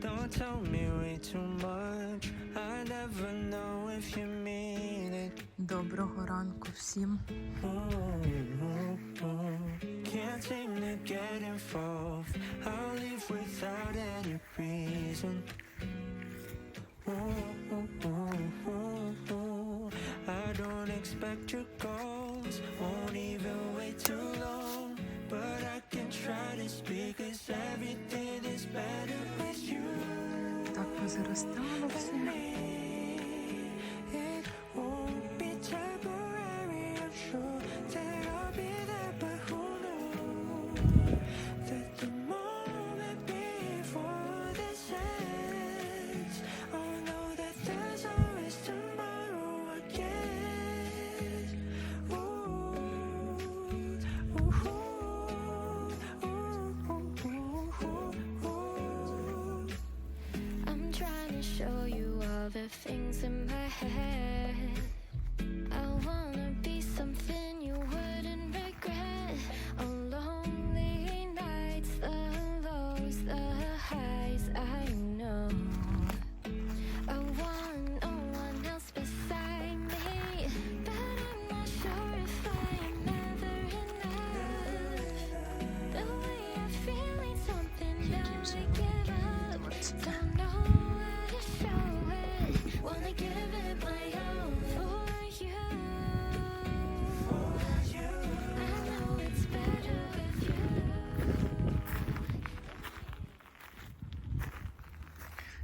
Don't tell me way too much. I never know if you mean it. Доброго ранку всім. Can't seem to get involved. I'll leave without any reason.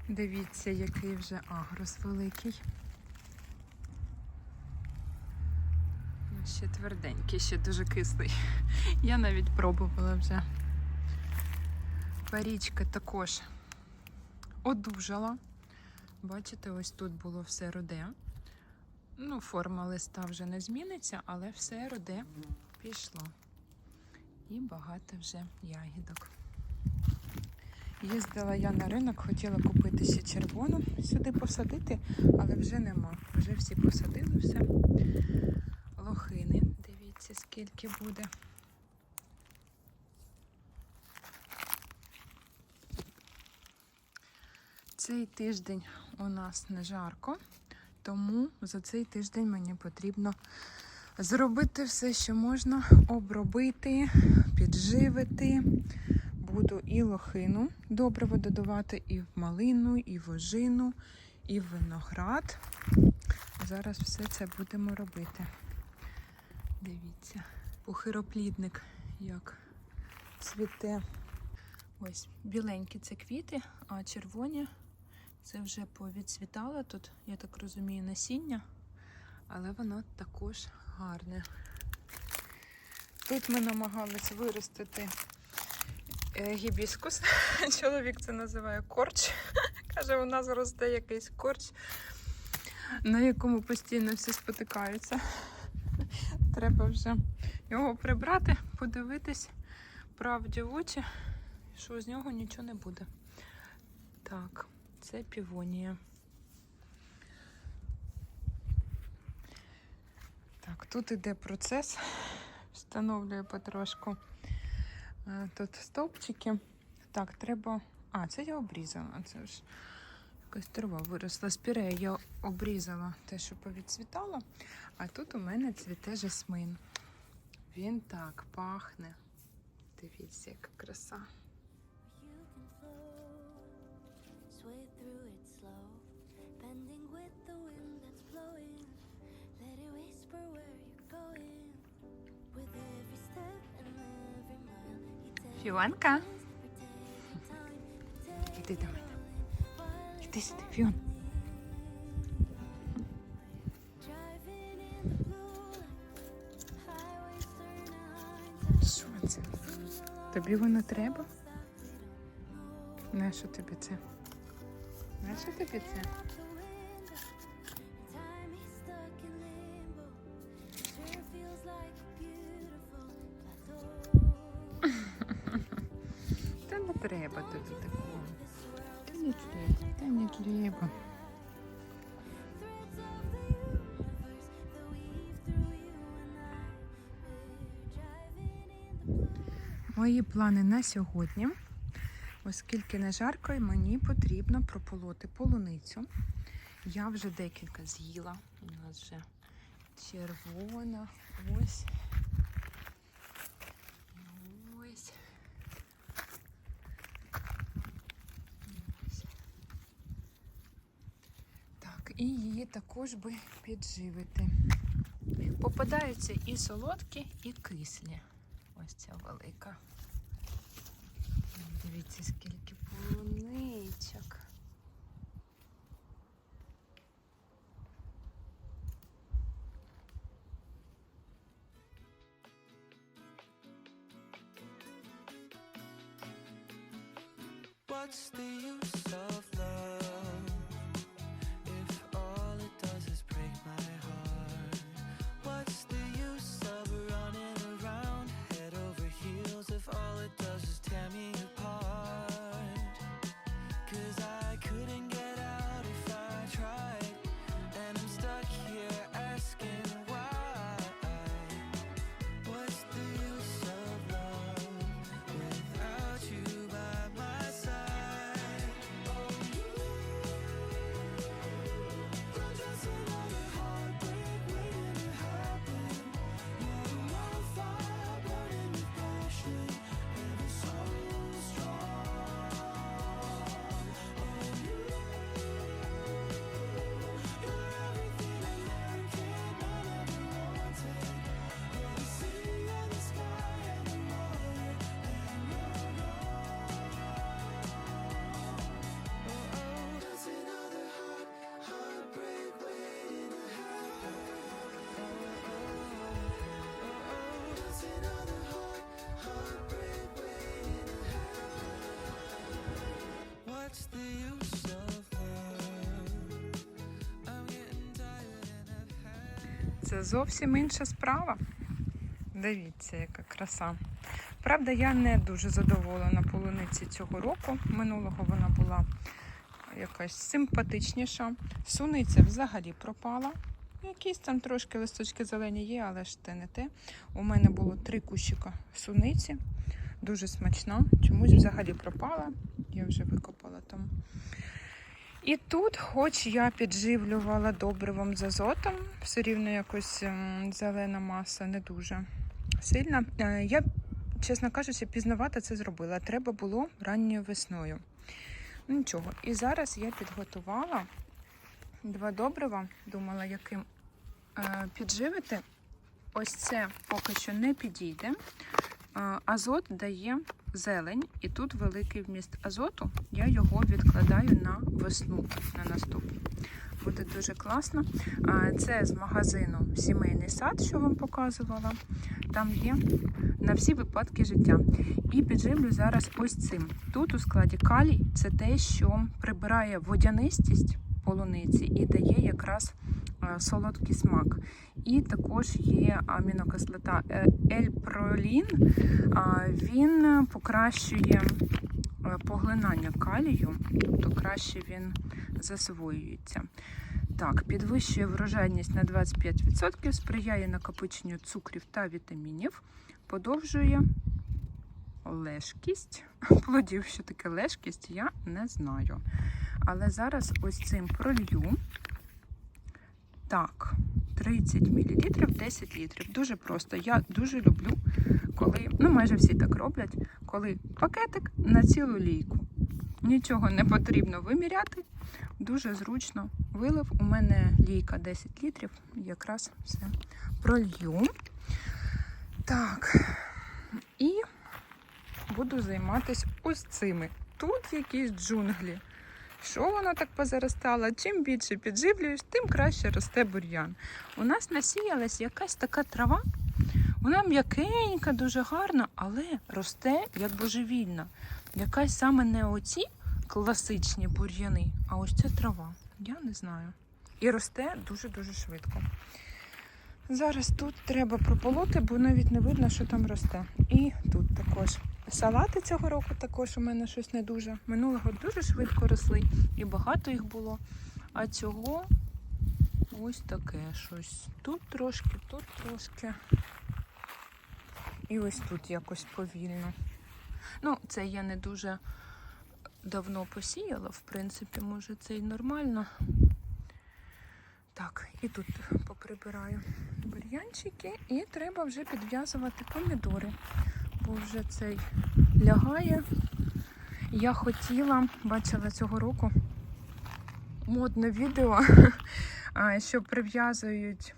Дивіться, який вже агрос великий. Ще тверденький, ще дуже кислий. Я навіть пробувала вже. Парічка також одужала. Бачите, ось тут було все руде. Ну, форма листа вже не зміниться, але все руде пішло. І багато вже ягідок. Їздила я на ринок, хотіла купити ще червону сюди посадити, але вже нема. Вже всі посадили все. Лохини, дивіться, скільки буде. Цей тиждень у нас не жарко, тому за цей тиждень мені потрібно зробити все, що можна, обробити, підживити. Буду і лохину добриво додавати, і в малину, і в ожину, і в виноград. Зараз все це будемо робити. Дивіться, похироплідник як цвіте. Ось біленькі це квіти, а червоні це вже повідцвітало. Тут, я так розумію, насіння, але воно також гарне. Тут ми намагались виростити гібіскус. Чоловік це називає корч. Каже, у нас росте якийсь корч, на якому постійно всі спотикаються. Треба вже його прибрати, подивитись правді в очі, що з нього нічого не буде. Так, це півонія. Так, тут іде процес. Встановлюю потрошку. Е, Тут стовпчики. Так, треба. А, це я обрізала. Це ж якась трава виросла. Спірею я обрізала те, що повідцвітало. А тут у мене цвіте жасмин. Він так пахне. Дивіться, яка краса. Фіонка, іди до мене. Іди сюди, Фіон. Що це? Тобі воно треба? Нащо тобі це? Нащо тобі це? And I. We're driving in the blue. Мої плани на сьогодні. Оскільки не жарко, і мені потрібно прополоти полуницю. Я вже декілька з'їла. У нас вже червона. Ось. Ось. Так, також би підживити. Попадаються і солодкі, і кислі. Ось ця велика. Дивіться, скільки полуничок. What's the use of Це зовсім інша справа. Дивіться, яка краса. Правда, я не дуже задоволена полуниці цього року. Минулого вона була якась симпатичніша. Суниця взагалі пропала. Якісь там трошки листочки зелені є, але ж те не те. У мене було три кущика суниці. Дуже смачна. Чомусь взагалі пропала. Я вже викопала там. І тут, хоч я підживлювала добривом з азотом, все рівно якось ем, зелена маса не дуже сильна. Е, Я, чесно кажучи, пізнавато це зробила. Треба було ранньою весною. Нічого. І зараз я підготувала два добрива, думала, яким е, підживити. Ось це поки що не підійде. Азот дає зелень, і тут великий вміст азоту. Я його відкладаю на весну на наступну. Буде дуже класно. Це з магазину Сімейний сад, що вам показувала. Там є на всі випадки життя. І підживлю зараз ось цим. Тут у складі калій це те, що прибирає водянистість полуниці і дає якраз солодкий смак. І також є амінокислота е, ельпролін. Він покращує е, поглинання калію, тобто краще він засвоюється. Так, підвищує врожайність на 25%, сприяє накопиченню цукрів та вітамінів, подовжує лежкість плодів. Що таке лежкість, я не знаю. Але зараз ось цим пролью. Так, 30 мл, 10 літрів. Дуже просто. Я дуже люблю, коли, ну майже всі так роблять, коли пакетик на цілу лійку. Нічого не потрібно виміряти. Дуже зручно вилив. У мене лійка 10 літрів, якраз все пролью. Так, і буду займатися ось цими. Тут якісь джунглі. Що воно так позаростало? Чим більше підживлюєш, тим краще росте бур'ян. У нас насіялась якась така трава. Вона м'якенька, дуже гарна, але росте як божевільна. Якась саме не оці класичні бур'яни, а ось ця трава. Я не знаю. І росте дуже-дуже швидко. Зараз тут треба прополоти, бо навіть не видно, що там росте. І тут також. Салати цього року також у мене щось не дуже. Минулого дуже швидко росли і багато їх було. А цього ось таке щось. Тут трошки, тут трошки. І ось тут якось повільно. Ну, це я не дуже давно посіяла, в принципі, може це і нормально. Так, і тут поприбираю бур'янчики, і треба вже підв'язувати помідори, бо вже цей лягає. Я хотіла, бачила цього року модне відео, що прив'язують.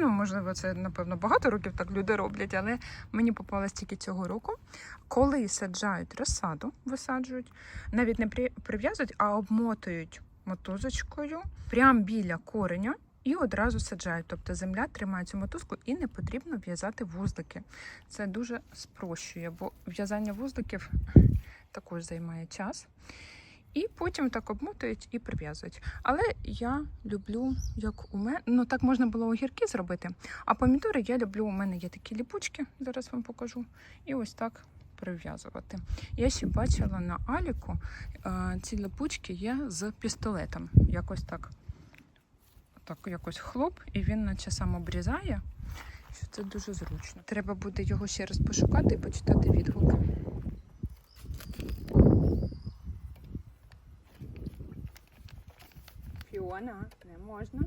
Ну, можливо, це, напевно, багато років так люди роблять, але мені попалось тільки цього року. Коли саджають розсаду, висаджують, навіть не прив'язують, а обмотують мотузочкою прямо біля кореня і одразу саджають. Тобто земля тримає цю мотузку і не потрібно в'язати вузлики. Це дуже спрощує, бо в'язання вузликів також займає час. І потім так обмотують і прив'язують. Але я люблю, як у мене, ну так можна було огірки зробити. А помідори я люблю. У мене є такі ліпучки, зараз вам покажу. І ось так прив'язувати. Я ще бачила на Аліку е, ці липучки є з пістолетом. Якось так. Так, якось хлоп, і він наче сам обрізає. Що це дуже зручно. Треба буде його ще раз пошукати і почитати відгуки. Фіона, не можна.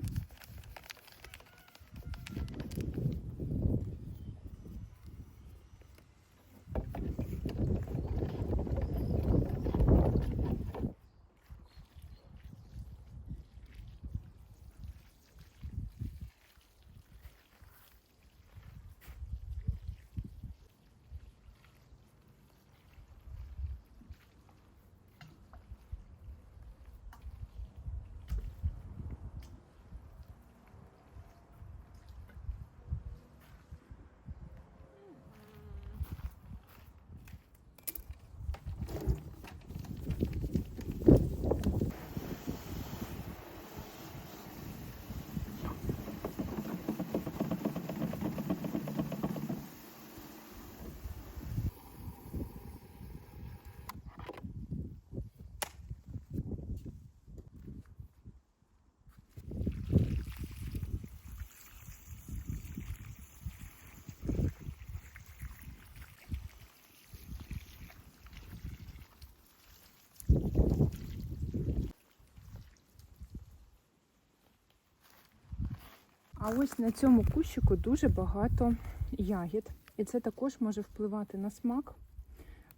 А ось на цьому кущику дуже багато ягід. І це також може впливати на смак.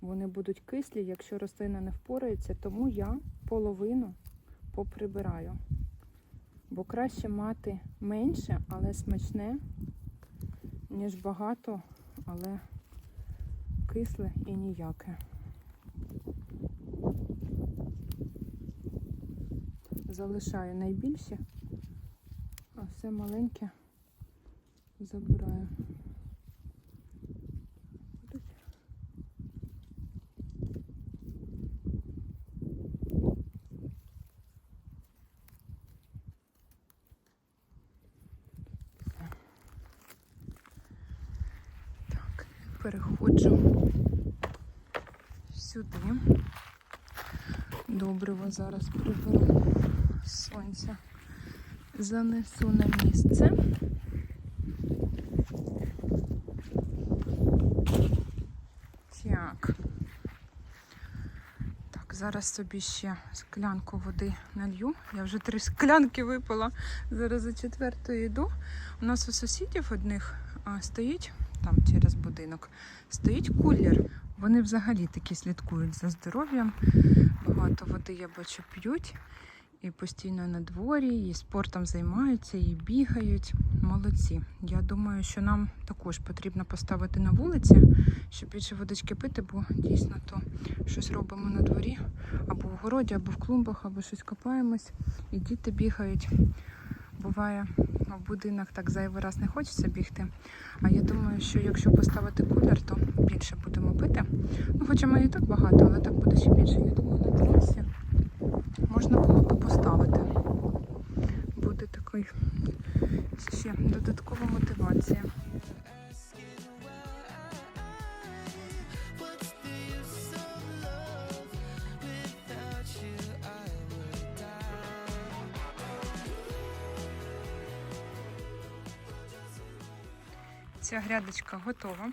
Вони будуть кислі, якщо рослина не впорається, тому я половину поприбираю. Бо краще мати менше, але смачне, ніж багато, але кисле і ніяке. Залишаю найбільше, все маленьке забираю. Так, переходжу сюди. Добриво зараз приберу сонця. Занесу на місце. Так. Так, зараз собі ще склянку води налью. Я вже три склянки випила. Зараз за четвертою йду. У нас у сусідів одних стоїть там через будинок, стоїть кулер. Вони взагалі такі слідкують за здоров'ям. Багато води я бачу п'ють. І постійно на дворі, і спортом займаються, і бігають. Молодці. Я думаю, що нам також потрібно поставити на вулиці, щоб більше водички пити, бо дійсно то щось робимо на дворі, або в городі, або в клумбах, або щось копаємось, і діти бігають. Буває, в будинок так зайвий раз не хочеться бігти. А я думаю, що якщо поставити кулер, то більше будемо пити. Ну, хоча ми і так багато, але так буде ще більше. Я думаю, на терасі можна було би поставити. Буде такий ще додаткова мотивація. Ця грядочка готова.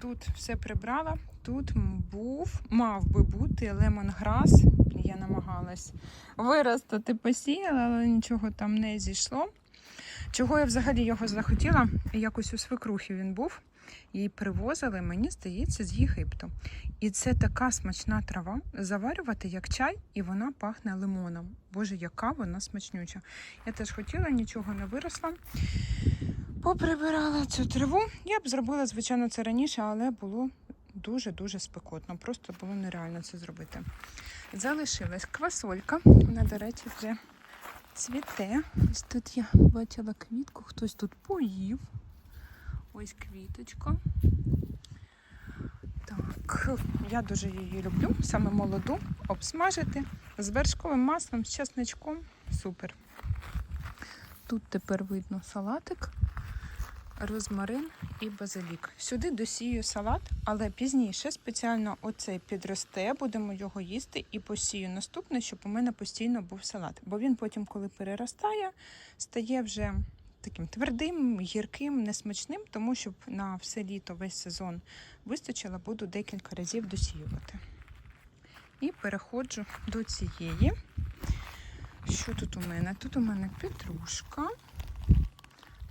Тут все прибрала, тут був, мав би бути лемонграс. Я намагалась виростити, посіяла, але нічого там не зійшло. Чого я взагалі його захотіла? Якось у свекрухи він був. Її привозили, мені здається, з Єгипту. І це така смачна трава. Заварювати як чай, і вона пахне лимоном. Боже, яка вона смачнюча. Я теж хотіла, нічого не виросла. Поприбирала цю траву. Я б зробила, звичайно, це раніше, але було дуже-дуже спекотно. Просто було нереально це зробити. Залишилась квасолька. Вона, до речі, вже цвіте. Ось тут я бачила квітку, хтось тут поїв. Ось квіточка. Так, я дуже її люблю, саме молоду, обсмажити з вершковим маслом, з чесничком. Супер. Тут тепер видно салатик, розмарин і базилік. Сюди досію салат, але пізніше спеціально оцей підросте, будемо його їсти і посію наступне, щоб у мене постійно був салат. Бо він потім, коли переростає, стає вже таким твердим, гірким, несмачним, тому щоб на все літо, весь сезон вистачило, буду декілька разів досіювати. І переходжу до цієї. Що тут у мене? Тут у мене петрушка,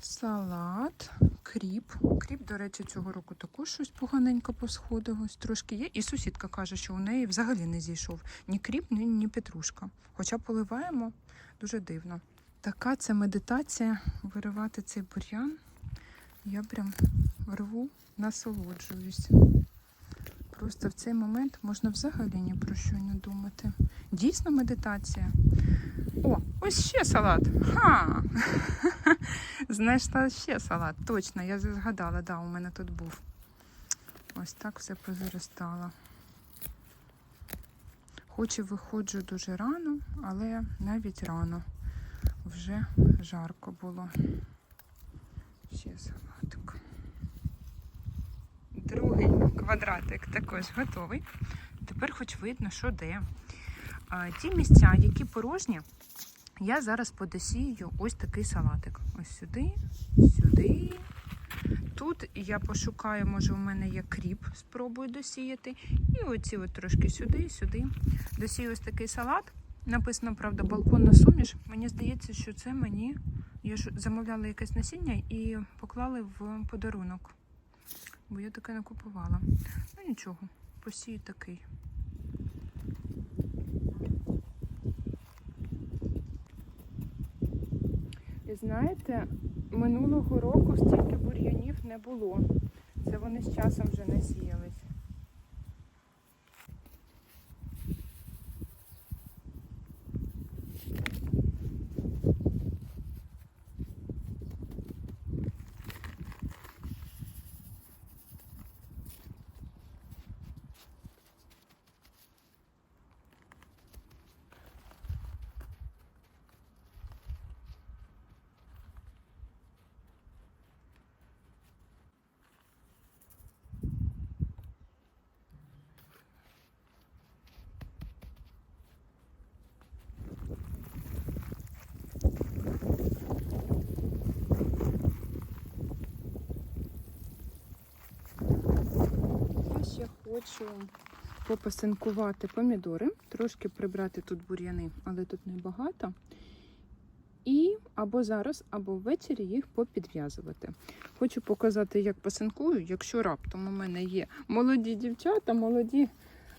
салат, кріп. Кріп, до речі, цього року також щось поганенько посходило, ось трошки є. І сусідка каже, що у неї взагалі не зійшов ні кріп, ні, ні петрушка. Хоча поливаємо дуже дивно. Така це медитація виривати цей бур'ян. Я прям рву, насолоджуюсь. Просто в цей момент можна взагалі ні про що не думати. Дійсно медитація. Ось ще салат. Ха! Знайшла ще салат. Точно, я згадала, да, у мене тут був. Ось так все позаростало. Хоч і виходжу дуже рано, але навіть рано вже жарко було. Ще салатик. Другий квадратик також готовий. Тепер хоч видно, що де. Ті місця, які порожні, я зараз подосію ось такий салатик. Ось сюди, сюди. Тут я пошукаю, може, у мене є кріп, спробую досіяти. І оці от трошки сюди, сюди. Досію ось такий салат. Написано, правда, балконна суміш. Мені здається, що це мені. Я ж замовляла якесь насіння і поклали в подарунок. Бо я таке не купувала. Ну нічого, посію такий. І знаєте, минулого року стільки бур'янів не було. Це вони з часом вже насіялись. Я ще хочу попасинкувати помідори, трошки прибрати тут бур'яни, але тут небагато. І або зараз, або ввечері їх попідв'язувати. Хочу показати, як пасинкую, якщо раптом у мене є молоді дівчата, молоді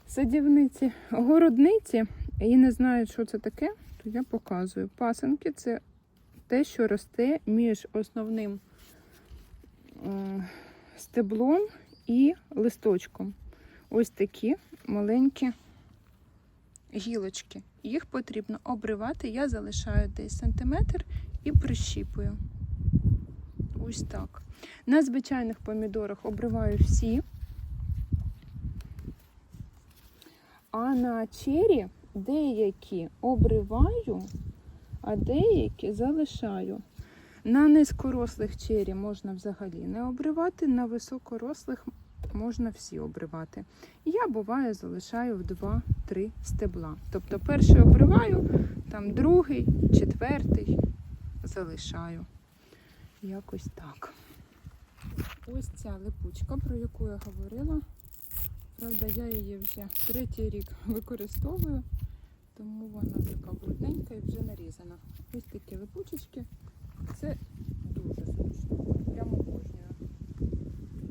садівниці, городниці, і не знають, що це таке, то я показую. Пасинки це те, що росте між основним е, стеблом і листочком. Ось такі маленькі гілочки. Їх потрібно обривати. Я залишаю десь сантиметр і прищіпую. Ось так. На звичайних помідорах обриваю всі. А на чері деякі обриваю, а деякі залишаю. На низькорослих чері можна взагалі не обривати, на високорослих можна всі обривати. Я буває залишаю в 2-3 стебла. Тобто перший обриваю, там другий, четвертий залишаю. Якось так. Ось ця липучка, про яку я говорила, Правда, я її вже третій рік використовую, тому вона така брудненька і вже нарізана. Ось такі липучечки. Це дуже зручно. Прямо обожнюю. Так.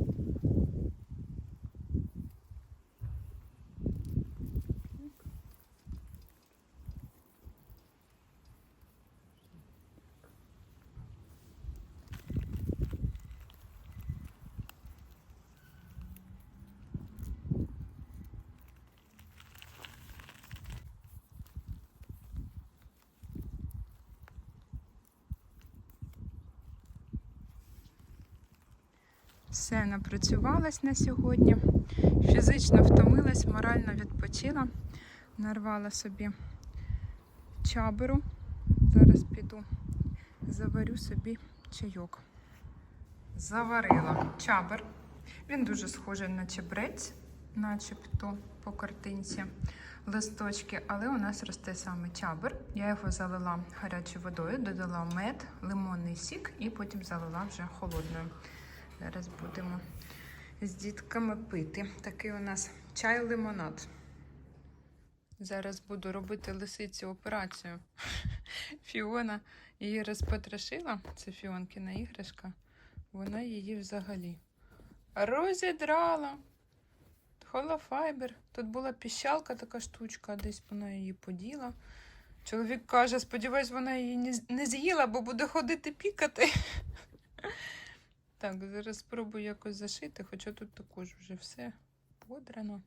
Все, напрацювалась на сьогодні. Фізично втомилась, морально відпочила. Нарвала собі чаберу. Зараз піду, заварю собі чайок. Заварила чабер. Він дуже схожий на чебрець, начебто по картинці листочки, але у нас росте саме чабер. Я його залила гарячою водою, додала мед, лимонний сік і потім залила вже холодною. Зараз будемо з дітками пити. Такий у нас чай-лимонад. Зараз буду робити лисиці операцію. Фіона її розпотрошила, це Фіонкина іграшка. Вона її взагалі розідрала. Холофайбер. Тут була піщалка така штучка, десь вона її поділа. Чоловік каже, сподіваюсь, вона її не з'їла, бо буде ходити пікати. Так, зараз спробую якось зашити, хоча тут також вже все подрано.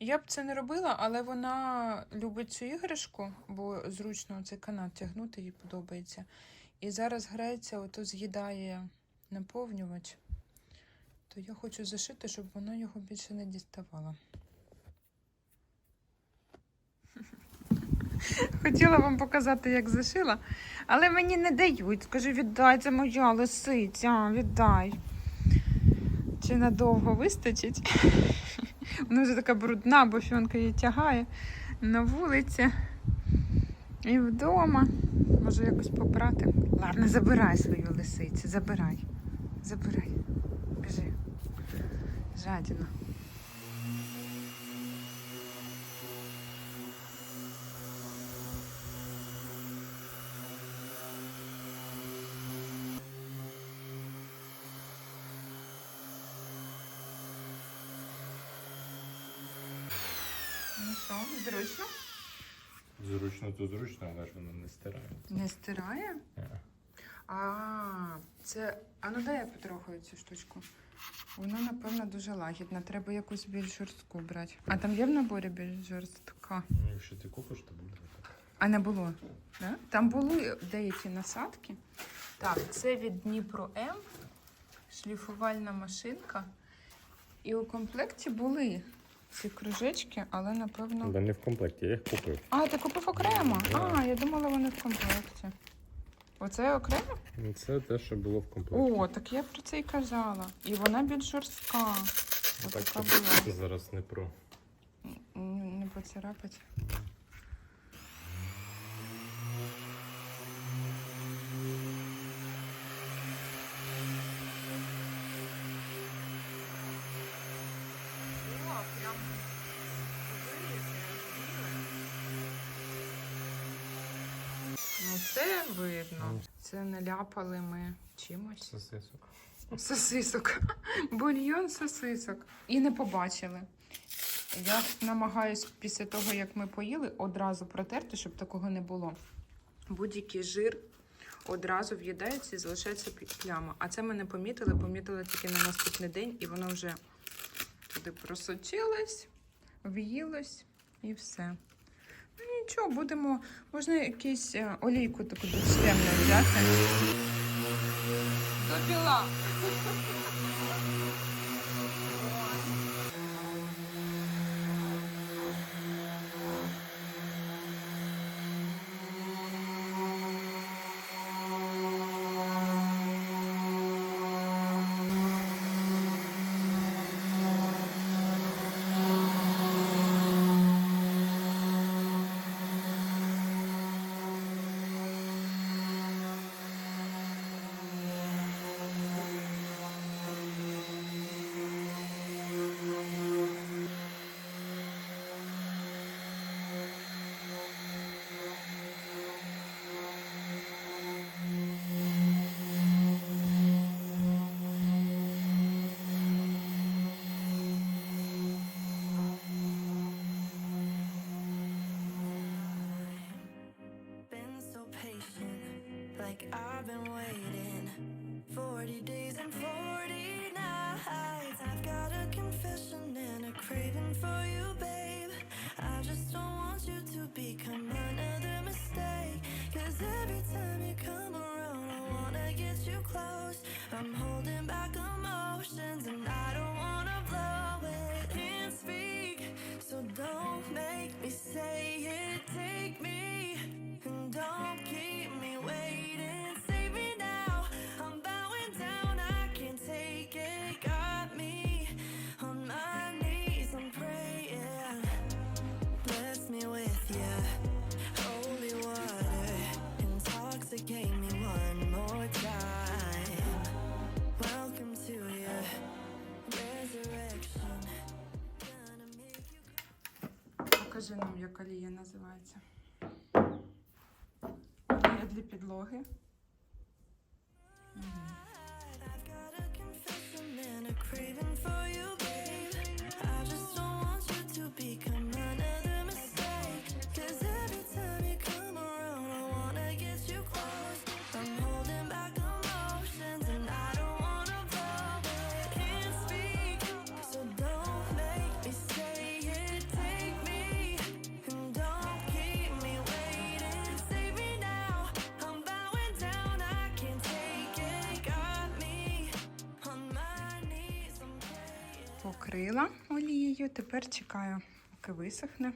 Я б це не робила, але вона любить цю іграшку, бо зручно цей канат тягнути, їй подобається. І зараз грається, ото з'їдає наповнювач. То я хочу зашити, щоб вона його більше не діставала. Хотіла вам показати, як зашила, але мені не дають. Скажу, віддай, це моя лисиця, віддай. Чи надовго вистачить? Вона вже така брудна, бо фіонка її тягає на вулиці і вдома. Може якось попрати. Ладно, забирай свою лисицю, забирай. Забирай. Біжи. Жадіна. Ну що, зручно? Зручно, то зручно, але ж воно не стирається. Не стирає? Ні. А, це. А ну дай я потрогаю цю штучку. Вона, напевно, дуже лагідна. Треба якусь більш жорстку брати. А там є в наборі більш жорстка? Ну, якщо ти купиш, то буде так. А не було. Да? Там були деякі насадки. Так, це від Дніпро М, шліфувальна машинка. І у комплекті були ці кружечки, але напевно. Не в комплекті, я їх купив. А, ти купив окремо? Да. А, я думала, вони в комплекті. Оце окремо? Ну, Це те, що було в комплекті. О, так я про це і казала. І вона більш жорстка. Ось так, така була. зараз не про. Не поцарапать. Ну, це видно. Це наляпали ми чимось. Сосисок. Сосисок. Бульйон сосисок. І не побачили. Я намагаюсь після того, як ми поїли, одразу протерти, щоб такого не було. Будь-який жир одразу в'їдається і залишається пляма. А це ми не помітили, помітили тільки на наступний день, і воно вже туди просочилось, в'їлось і все. Нічого, будемо. Можна якусь е, олійку таку більш темну взяти. Допіла. Like I've been waiting 40 days and 40 nights. I've got a confession and a craving for you, babe. I just don't want you to become another mistake. Cause every time you come around, I wanna get you close. I'm holding back emotions називається. Олія для підлоги. Покрила олією. Тепер чекаю, поки висохне.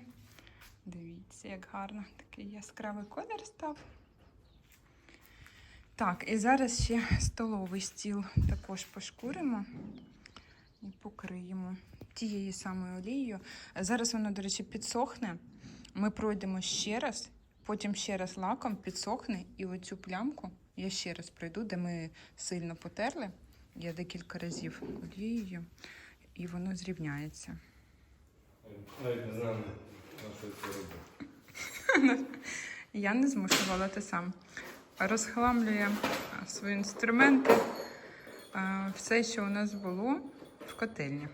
Дивіться, як гарно такий яскравий колір став. Так, і зараз ще столовий стіл також пошкуримо і покриємо тією самою олією. Зараз воно, до речі, підсохне. Ми пройдемо ще раз, потім ще раз лаком підсохне, і оцю плямку я ще раз пройду, де ми сильно потерли. Я декілька разів олією, і воно зрівняється. Навіть не знаю, на що це робити. Я не змушувала ти сам. Розхламлює свої інструменти, все, що у нас було в котельні.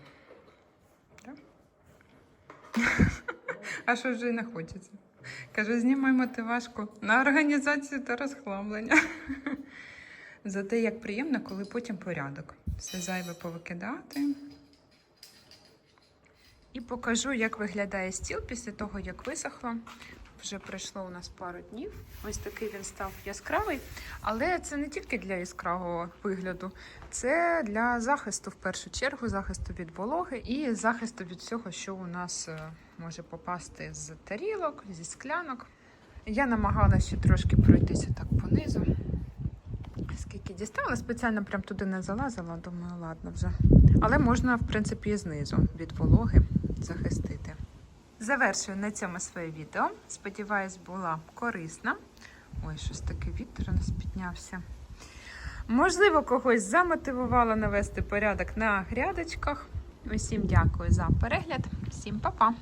Так? А що вже й не хочеться? Кажу, знімай мотивашку на організацію та розхламлення. Зате як приємно, коли потім порядок. Все зайве повикидати. Покажу, як виглядає стіл після того, як висохло. Вже пройшло у нас пару днів. Ось такий він став яскравий. Але це не тільки для яскравого вигляду, це для захисту, в першу чергу, захисту від вологи і захисту від всього, що у нас е, може попасти з тарілок, зі склянок. Я намагалася ще трошки пройтися так понизу. Скільки дістала, спеціально прям туди не залазила, думаю, ладно вже. Але можна, в принципі, і знизу від вологи захистити. Завершую на цьому своє відео. Сподіваюсь, була корисна. Ой, щось таке вітер у нас піднявся. Можливо, когось замотивувала навести порядок на грядочках. Усім дякую за перегляд. Всім па-па!